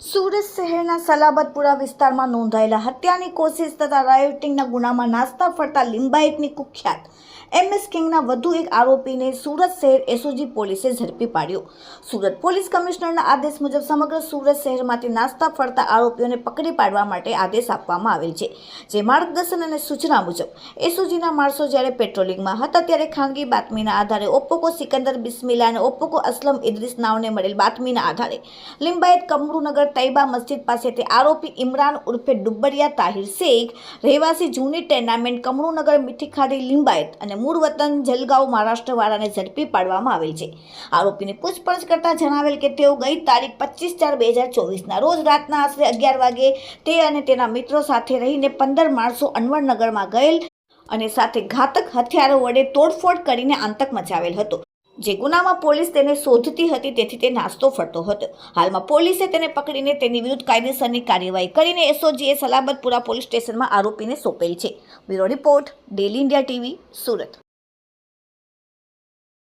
સુરત શહેરના સલાબતપુરા વિસ્તારમાં નોંધાયેલા હત્યાની કોશિશ તથા રાયોટિંગના ગુનામાં નાસ્તા ફરતા લિંબાયતની કુખ્યાત એમએસ કિંગના વધુ એક આરોપીને સુરત શહેર એસઓજી પોલીસે ઝડપી પાડ્યો. સુરત પોલીસ કમિશનરના આદેશ મુજબ સમગ્ર સુરત શહેરમાંથી નાસ્તા ફરતા આરોપીઓને પકડી પાડવા માટે આદેશ આપવામાં આવેલ છે. જે માર્ગદર્શન અને સૂચના મુજબ, એસઓજીના માણસો જ્યારે પેટ્રોલિંગમાં હતા ત્યારે ખાનગી બાતમીના આધારે ઓપ્પોકો સિકંદર બિસ્મિલા અને ઓપ્પોકો અસલમ ઇદ્રીસ નાવને મળેલ બાતમીના આધારે લિંબાયત કમરુનગર તૈબા મસ્જિદ પાસેથી આરોપી ઇમરાન ઉર્ફે ડુબ્બરિયા તાહિર શેખ, રહેવાસી જૂની ટેર્નામેન્ટ કમળુનગર મીઠી ખાડી લિંબાયત અને મૂળ વતન જલગાંવ મહારાષ્ટ્રવાળાને ઝડપી પાડવામાં આવેલ છે. આરોપીની પૂછપરછ કરતા જણાવેલ કે તેઓ ગઈ તારીખ પચીસ ચાર બે હજાર ચોવીસના રોજ રાતના આશરે અગિયાર વાગે તે અને તેના મિત્રો સાથે રહીને પંદર માણસો અનવરનગરમાં ગયેલ અને સાથે ઘાતક હથિયારો વડે તોડફોડ કરીને આતંક મચાવેલ હતો. જે ગુનામાં પોલીસ તેને શોધતી હતી, તેથી તે નાસ્તો ફરતો હતો. હાલમાં પોલીસે તેને પકડીને તેની વિરુદ્ધ કાયદેસરની કાર્યવાહી કરીને એસઓજીએ સલામતપુરા પોલીસ સ્ટેશનમાં આરોપીને સોંપેલ છે. Bureau report, daily India TV, Surat.